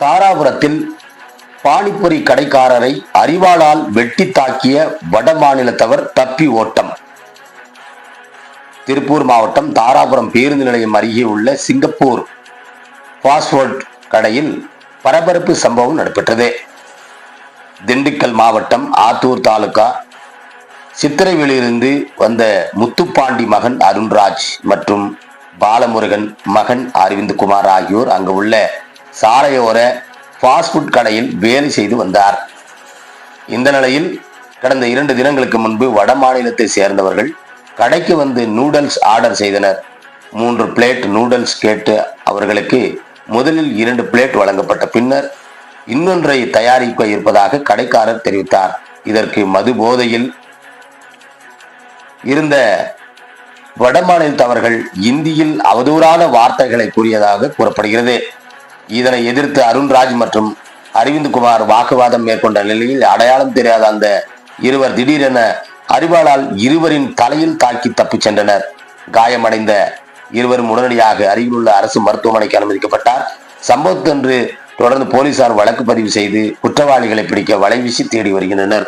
தாராபுரத்தில் பானிபுரி கடைக்காரரை அறிவாளால் வெட்டி தாக்கிய வடமாநிலத்தவர் தப்பி ஓட்டம். திருப்பூர் மாவட்டம் தாராபுரம் பேருந்து நிலையம் அருகே உள்ள சிங்கப்பூர் பாஸ்வேர்ட் கடையில் பரபரப்பு சம்பவம் நடைபெற்றது. திண்டுக்கல் மாவட்டம் ஆத்தூர் தாலுகா சித்திரைவிலிருந்து வந்த முத்துப்பாண்டி மகன் அருண்ராஜ் மற்றும் பாலமுருகன் மகன் அரவிந்த்குமார் ஆகியோர் அங்கு உள்ள சாலையோர ஃபாஸ்ட் கடையில் வேலை செய்து வந்தார். இந்த நிலையில் கடந்த இரண்டு தினங்களுக்கு முன்பு வட மாநிலத்தை சேர்ந்தவர்கள் கடைக்கு வந்து நூடல்ஸ் ஆர்டர் செய்தனர். மூன்று பிளேட் நூடல்ஸ் கேட்டு அவர்களுக்கு முதலில் இரண்டு பிளேட் வழங்கப்பட்ட பின்னர் இன்னொன்றை தயாரிக்க இருப்பதாக கடைக்காரர் தெரிவித்தார். இதற்கு மது போதையில் இருந்த வடமாநிலத்தவர்கள் இந்தியில் அவதூறான வார்த்தைகளை கூறியதாக கூறப்படுகிறது. இதனை எதிர்த்து அருண்ராஜ் மற்றும் அரவிந்த்குமார் வாக்குவாதம் மேற்கொண்ட நிலையில் அடையாளம் தெரியாத அந்த இருவர் திடீரென அறிவாளால் இருவரின் தலையில் தாக்கி தப்பிச் சென்றனர். காயமடைந்த இருவரும் உடனடியாக அருகிலுள்ள அரசு மருத்துவமனைக்கு அனுமதிக்கப்பட்டார். சம்பவத்தன்று தொடர்ந்து போலீசார் வழக்கு பதிவு செய்து குற்றவாளிகளை பிடிக்க வலைவீசி தேடி வருகின்றனர்.